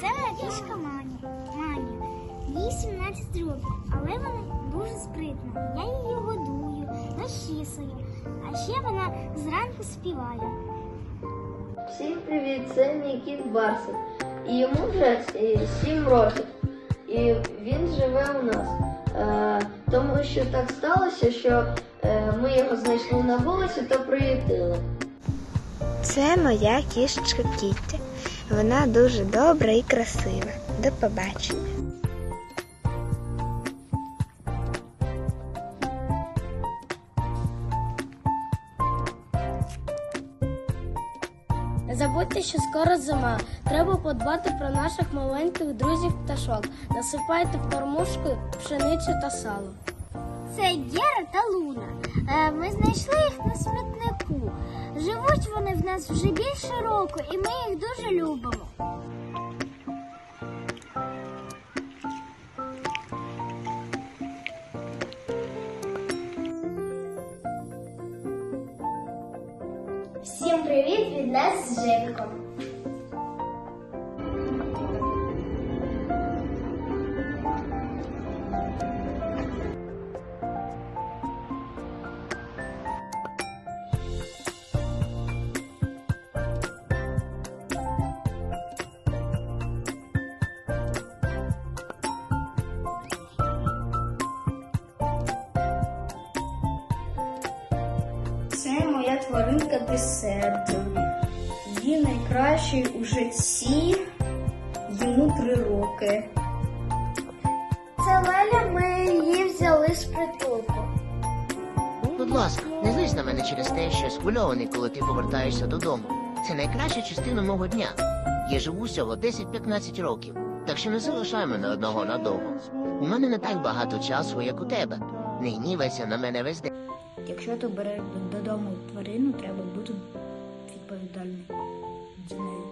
Це моя кішка Маня. Маня. Їй 17 років, але вона дуже спритна. Я її годую, розчісую, а ще вона зранку співає. Всім привіт, це мій кіт Барсик. І йому вже 7 років. І він живе у нас. Е, тому що так сталося, що е, ми його знайшли на вулиці та приютили. Це моя кішечка Кітті. Вона дуже добра і красива. До побачення. Не забудьте, що скоро зима. Треба подбати про наших маленьких друзів пташок. Насипайте в кормушку пшеницю та сало. Це Гера та Луна. Е, Ми знайшли їх на смітнику. Живуть вони в нас вже більше року, і ми їх дуже любимо. Всім привіт від нас з Жеком. Тваринка десерт. Він найкращий у житті. Йому три роки. Це Леля, ми її взяли з притулку. Будь ласка, не злись на мене через те, що я схвильований, коли ти повертаєшся додому. Це найкраща частина мого дня. Я живу всього 10-15 років, так що не залишай мене одного надовго. У мене не так багато часу, як у тебе. Не гнівайся на мене весь день. Якщо ти береш додому тварину, треба бути відповідальним за нею.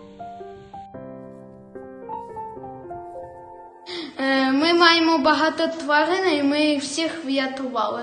Е, Ми маємо багато тварин і ми їх всіх врятували.